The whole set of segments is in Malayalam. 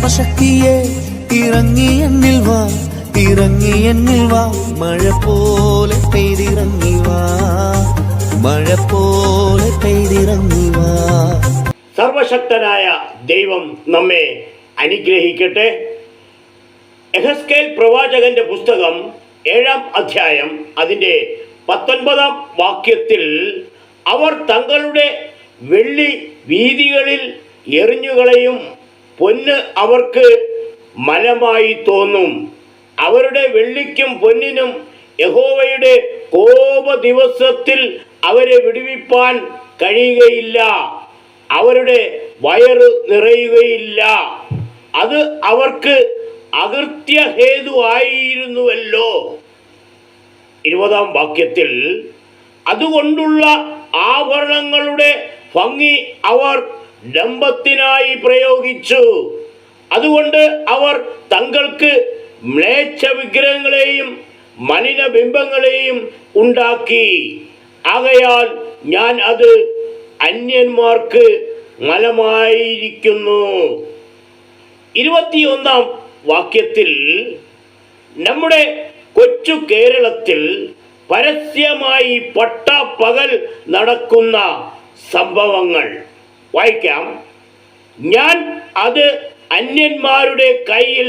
സർവശക്തിയെ ഇറങ്ങി എന്നിൽ വാ ഇറങ്ങി എന്നിൽ വാ. മഴ പോലെ പെയ്തിറങ്ങി വാ മഴ പോലെ പെയ്തിറങ്ങി വാ. സർവശക്തനായ ദൈവം നമ്മെ അനുഗ്രഹിക്കട്ടെ. എഹസ്കേൽ പ്രവാചകന്റെ പുസ്തകം ഏഴാം അധ്യായം അതിന്റെ പത്തൊൻപതാം വാക്യത്തിൽ അവർ തങ്ങളുടെ വെള്ളി വീതികളിൽ എറിഞ്ഞുകളയും പൊന്ന് അവർക്ക് മലമായി തോന്നും. അവരുടെ വെള്ളിക്കും പൊന്നിനും യഹോവയുടെ കോപ ദിവസത്തിൽ അവരെ വിടുവിപ്പാൻ കഴിയുകയില്ല. അവരുടെ വയറ് നിറയുകയില്ല. അത് അവർക്ക് അകൃത്യഹേതുവായിരുന്നുവല്ലോ ഇരുപതാം വാക്യത്തിൽ അതുകൊണ്ടുള്ള ആഭരണങ്ങളുടെ ഭംഗി അവർ ഡംബത്തിനായി പ്രയോഗിച്ചു. അതുകൊണ്ട് അവർ തങ്ങൾക്ക് മ്ലേച്ഛ വിഗ്രഹങ്ങളെയും മലിന ബിംബങ്ങളെയും ഉണ്ടാക്കി. ആകയാൽ ഞാൻ അത് അന്യന്മാർക്ക് മലമായിരിക്കുന്നു. ഇരുപത്തിയൊന്നാം വാക്യത്തിൽ നമ്മുടെ കൊച്ചു കേരളത്തിൽ പരസ്യമായി പട്ടാപ്പകൽ നടക്കുന്ന സംഭവങ്ങൾ. വായിക്കാം. ഞാൻ അത് അന്യന്മാരുടെ കയ്യിൽ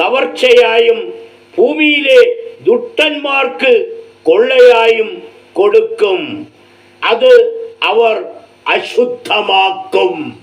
കവർച്ചയായും ഭൂമിയിലെ ദുഷ്ടന്മാർക്ക് കൊള്ളയായും കൊടുക്കും. അത് അവർ അശുദ്ധമാക്കും.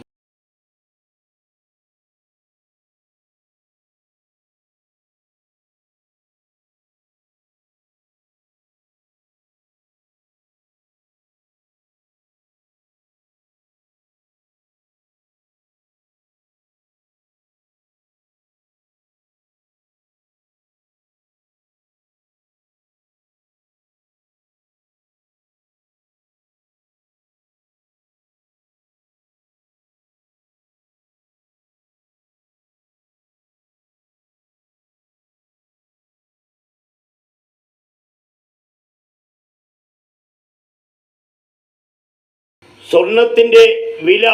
സ്വർണത്തിന്റെ വില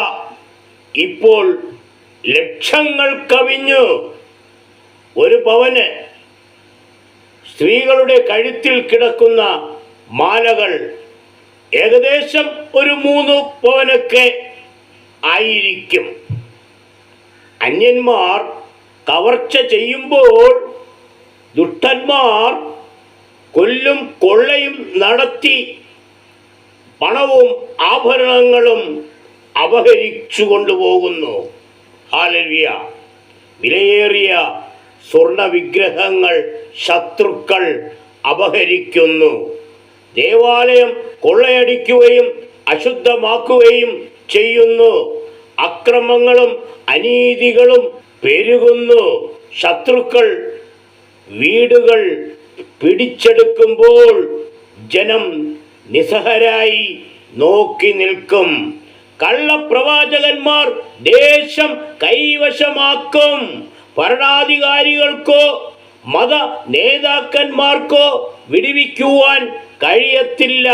ഇപ്പോൾ ലക്ഷങ്ങൾ കവിഞ്ഞു. ഒരു പവന് സ്ത്രീകളുടെ കഴുത്തിൽ കിടക്കുന്ന മാലകൾ ഏകദേശം ഒരു മൂന്ന് പവനൊക്കെ ആയിരിക്കും. അന്യന്മാർ കവർച്ച ചെയ്യുമ്പോൾ ദുഷ്ടന്മാർ കൊല്ലും കൊള്ളയും നടത്തി പണവും ആഭരണങ്ങളും അപഹരിച്ചു കൊണ്ടുപോകുന്നു. വിലയേറിയ സ്വർണ വിഗ്രഹങ്ങൾ ശത്രുക്കൾ അപഹരിക്കുന്നു. ദേവാലയം കൊള്ളയടിക്കുകയും അശുദ്ധമാക്കുകയും ചെയ്യുന്നു. അക്രമങ്ങളും അനീതികളും പെരുകുന്നു. ശത്രുക്കൾ വീടുകൾ പിടിച്ചെടുക്കുമ്പോൾ ജനം നിസ്സഹരായി നോക്കി നിൽക്കും. കള്ളപ്രവാചകന്മാർ ദേശം കൈവശമാക്കും. ഭരണാധികാരികൾക്കോ മത നേതാക്കന്മാർക്കോ വിടിവിക്കുവാൻ കഴിയത്തില്ല.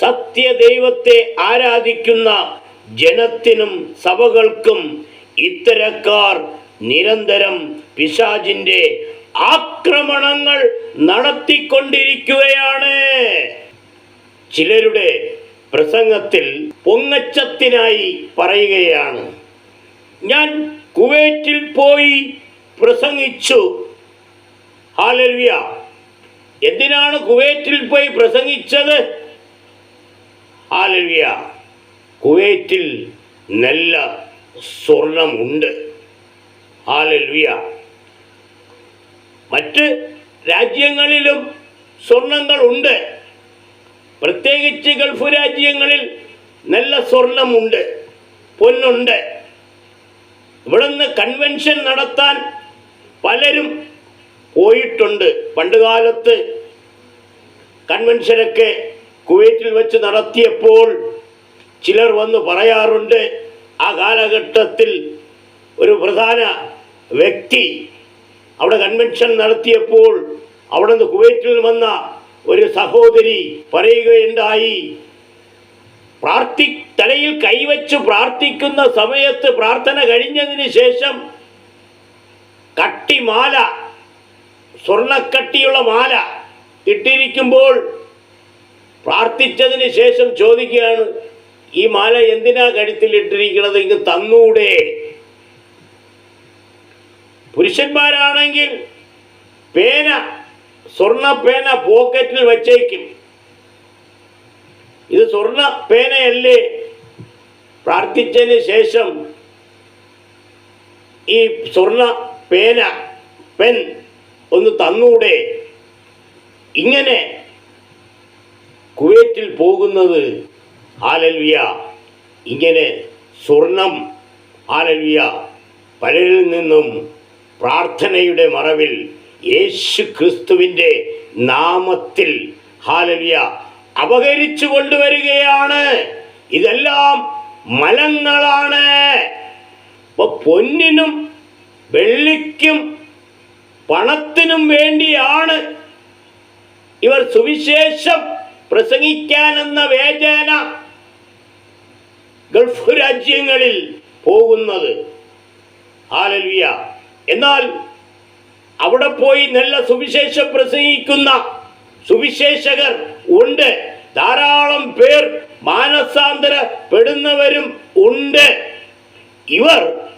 സത്യദൈവത്തെ ആരാധിക്കുന്ന ജനത്തിനും സഭകൾക്കും ഇത്തരക്കാർ നിരന്തരം പിശാചിന്റെ ആക്രമണങ്ങൾ നടത്തിക്കൊണ്ടിരിക്കുകയാണ്. ചിലരുടെ പ്രസംഗത്തിൽ പൊങ്ങച്ചത്തിനായി പറയുകയാണ്. ഞാൻ കുവൈറ്റിൽ പോയി പ്രസംഗിച്ചു. ഹാലൽവിയ എന്തിനാണ് കുവൈറ്റിൽ പോയി പ്രസംഗിച്ചത്? ഹാലൽവിയ കുവൈറ്റിൽ നല്ല സ്വർണമുണ്ട്. ഹാലൽവിയ മറ്റ് രാജ്യങ്ങളിലും സ്വർണങ്ങളുണ്ട്. പ്രത്യേകിച്ച് ഗൾഫ് രാജ്യങ്ങളിൽ നല്ല സ്വർണമുണ്ട് പൊന്നുണ്ട്. ഇവിടുന്ന് കൺവെൻഷൻ നടത്താൻ പലരും പോയിട്ടുണ്ട്. പണ്ട് കാലത്ത് കൺവെൻഷനൊക്കെ കുവൈറ്റിൽ വെച്ച് നടത്തിയപ്പോൾ ചിലർ വന്ന് പറയാറുണ്ട് ആ കാലഘട്ടത്തിൽ ഒരു പ്രധാന വ്യക്തി അവിടെ കൺവെൻഷൻ നടത്തിയപ്പോൾ അവിടെ നിന്ന് കുവൈറ്റിൽ വന്ന ഒരു സഹോദരി പറയുകയുണ്ടായി പ്രാർത്ഥി തലയിൽ കൈവച്ച് പ്രാർത്ഥിക്കുന്ന സമയത്ത് പ്രാർത്ഥന കഴിഞ്ഞതിന് ശേഷം കട്ടിമാല സ്വർണക്കട്ടിയുള്ള മാല ഇട്ടിരിക്കുമ്പോൾ പ്രാർത്ഥിച്ചതിന് ശേഷം ചോദിക്കുകയാണ് ഈ മാല എന്തിനാ കഴുത്തിൽ ഇട്ടിരിക്കുന്നത്? ഇങ്ങ് തന്നൂടെ. പുരുഷന്മാരാണെങ്കിൽ പേന സ്വർണ പേന പോക്കറ്റിൽ വെച്ചേക്കും. ഇത് സ്വർണ പേനയല്ലേ പ്രാർത്ഥിച്ചതിന് ശേഷം ഈ സ്വർണ പേന പെൻ ഒന്ന് തന്നൂടെ. ഇങ്ങനെ കുവൈറ്റിൽ പോകുന്നത് ആലൽവിയ ഇങ്ങനെ സ്വർണം ആലൽവിയ പലരിൽ നിന്നും പ്രാർത്ഥനയുടെ മറവിൽ യേശു ക്രിസ്തുവിന്റെ നാമത്തിൽ ഹാലലിയ അപകരിച്ചു കൊണ്ടുവരികയാണ്. ഇതെല്ലാം മലങ്ങളാണ്. പൊന്നിനും വെള്ളിക്കും പണത്തിനും വേണ്ടിയാണ് ഇവർ സുവിശേഷം പ്രസംഗിക്കാനെന്ന വേചന ഗൾഫ് രാജ്യങ്ങളിൽ പോകുന്നത്. ആലൽവിയ എന്നാൽ അവിടെ പോയി നല്ല സുവിശേഷം പ്രസംഗിക്കുന്ന സുവിശേഷകർ ഉണ്ട്. ധാരാളം പേർ മാനസാന്തരപ്പെടുന്നവരും ഉണ്ട്. ഇവർ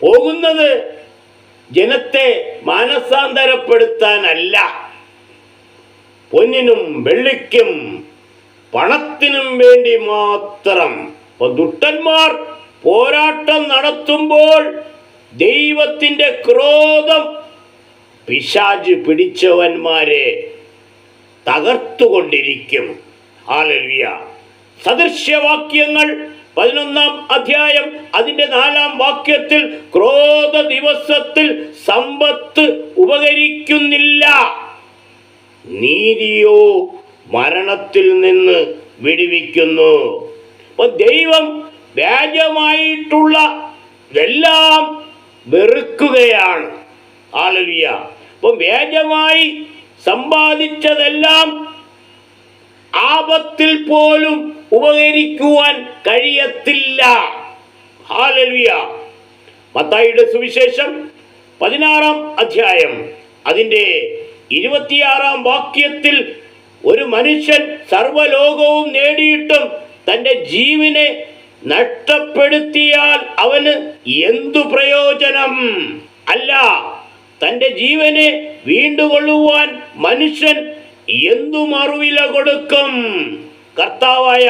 പോകുന്നത് ജനത്തെ മാനസാന്തരപ്പെടുത്താനല്ല. പൊന്നിനും വെള്ളിക്കും പണത്തിനും വേണ്ടി മാത്രം. ദുഷ്ടന്മാർ പോരാട്ടം നടത്തുമ്പോൾ ദൈവത്തിന്റെ ക്രോധം പിശാജ് പിടിച്ചവന്മാരെ തകർത്തുകൊണ്ടിരിക്കും. ആലിയ സദൃശ്യവാക്യങ്ങൾ പതിനൊന്നാം അധ്യായം അതിന്റെ നാലാം വാക്യത്തിൽ ക്രോധ ദിവസത്തിൽ സമ്പത്ത് ഉപകരിക്കുന്നില്ല. നീതിയോ മരണത്തിൽ നിന്ന് വിടുവിക്കുന്നു. ദൈവം വ്യാജമായിട്ടുള്ള ഇതെല്ലാം വെറുക്കുകയാണ്. ആലലിയ. അപ്പൊ വ്യാജമായി സമ്പാദിച്ചതെല്ലാം ആപത്തിൽ പോലും ഉപകരിക്കുവാൻ കഴിയത്തില്ല. ഹാലലിയ മത്തായിയുടെ സുവിശേഷം പതിനാറാം അധ്യായം. അതിന്റെ ഇരുപത്തിയാറാം വാക്യത്തിൽ ഒരു മനുഷ്യൻ സർവലോകവും നേടിയിട്ടും തന്റെ ജീവനെ നഷ്ടപ്പെടുത്തിയാൽ അവന് എന്തു പ്രയോജനം? അല്ല തന്റെ ജീവനെ വീണ്ടുകൊള്ളുവാൻ മനുഷ്യൻ എന്തു മറുവില കൊടുക്കും? കർത്താവായ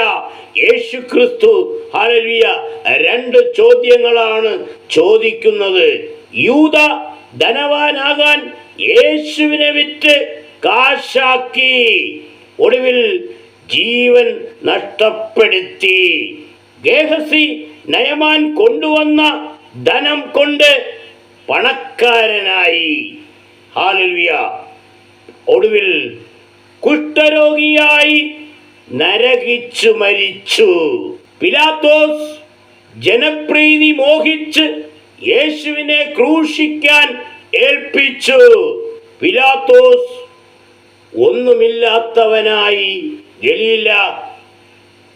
യേശു ക്രിസ്തു രണ്ട് ചോദ്യങ്ങളാണ് ചോദിക്കുന്നത്. യൂത ധനവാനാകാൻ യേശുവിനെ വിറ്റ് കാശാക്കി. ഒടുവിൽ ജീവൻ നഷ്ടപ്പെടുത്തി. ഗേഹസി നയമാൻ കൊണ്ടുവന്ന ധനം കൊണ്ട് പണക്കാരനായി. ഹാലിയ ഒടുവിൽ കുഷ്ഠരോഗിയായി നരകിച്ചു മരിച്ചു. പിലാത്തോസ് ജനപ്രീതി മോഹിച്ച് യേശുവിനെ ക്രൂശിക്കാൻ ഏൽപ്പിച്ചു. പിലാത്തോസ് ഒന്നുമില്ലാത്തവനായി ഗലീല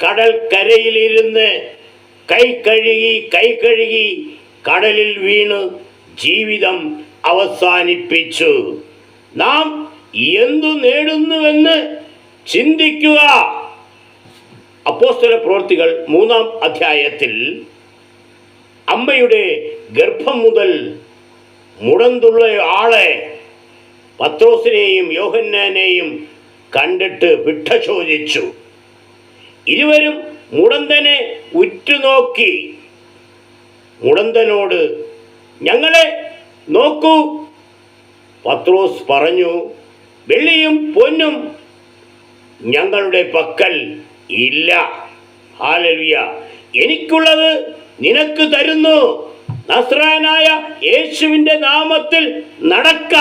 കടൽക്കരയിലിരുന്ന് കൈ കഴുകി കൈ കഴുകി കടലിൽ വീണ് ജീവിതം അവസാനിപ്പിച്ചു. നാം എന്തു നേടുന്നുവെന്ന് ചിന്തിക്കുക. അപ്പോസ്തല പ്രവൃത്തികൾ മൂന്നാം അധ്യായത്തിൽ അമ്മയുടെ ഗർഭം മുതൽ മുടന്തുള്ള ആളെ പത്രോസിനെയും യോഹന്നാനെയും കണ്ടിട്ട് വിട്ട ചോദിച്ചു ഇരുവരും മുടന്തനെ ഉറ്റുനോക്കി. മുടന്തനോട് ഞങ്ങളെ നോക്കൂ. പത്രോസ് പറഞ്ഞു വെള്ളിയും പൊന്നും ഞങ്ങളുടെ പക്കൽ ഇല്ല. ഹാലലിയ. എനിക്കുള്ളത് നിനക്ക് തരുന്നു. നസ്രാനായ യേശുവിന്റെ നാമത്തിൽ നടക്ക.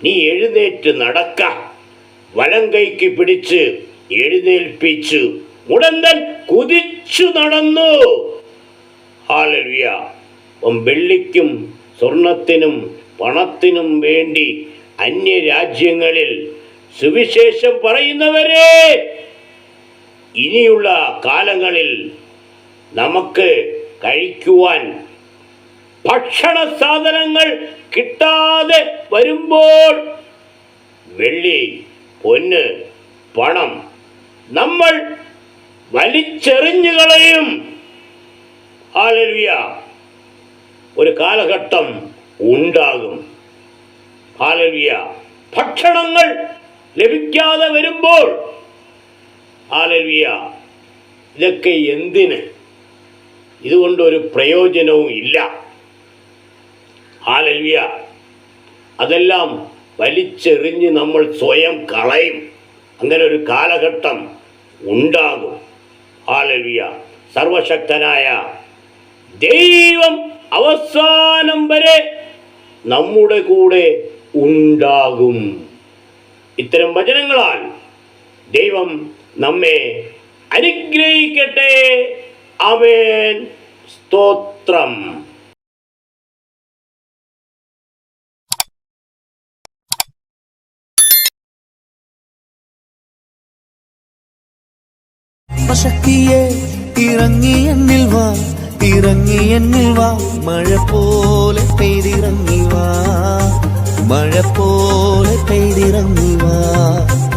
നീ എഴുന്നേറ്റ് നടക്ക. വലം കൈക്ക് പിടിച്ച് എഴുന്നേൽപ്പിച്ചു. മുടന്തൻ കുതിച്ചു നടന്നു. വെള്ളിക്കും സ്വർണത്തിനും പണത്തിനും വേണ്ടി അന്യ രാജ്യങ്ങളിൽ സുവിശേഷം പറയുന്നവരെ ഇനിയുള്ള കാലങ്ങളിൽ നമുക്ക് കഴിക്കുവാൻ ഭക്ഷണ സാധനങ്ങൾ കിട്ടാതെ വരുമ്പോൾ വെള്ളി പൊന്ന് പണം നമ്മൾ വലിച്ചെറിഞ്ഞു കളയും ഒരു കാലഘട്ടം ഉണ്ടാകും. ഹാലലുയ ഭക്ഷണങ്ങൾ ലഭിക്കാതെ വരുമ്പോൾ. ഹാലലുയ ഇതൊക്കെ എന്തിന്? ഇതുകൊണ്ടൊരു പ്രയോജനവും ഇല്ല. ഹാലലുയ അതെല്ലാം വലിച്ചെറിഞ്ഞ് നമ്മൾ സ്വയം കളയും. അങ്ങനെ ഒരു കാലഘട്ടം ഉണ്ടാകും. ആലവിയ സർവശക്തനായ ദൈവം അവസാനം വരെ നമ്മുടെ കൂടെ ഉണ്ടാകും. ഇത്തരം വചനങ്ങളാൽ ദൈവം നമ്മെ അനുഗ്രഹിക്കട്ടെ. അവൻ സ്തോത്രം. ആത്മശക്തിയെ ഇറങ്ങി എന്നിൽ വാ ഇറങ്ങി എന്നിൽ വാ മഴ പോലെ പെയ്തിറങ്ങി വാ മഴ പോലെ പെയ്തിറങ്ങി വാ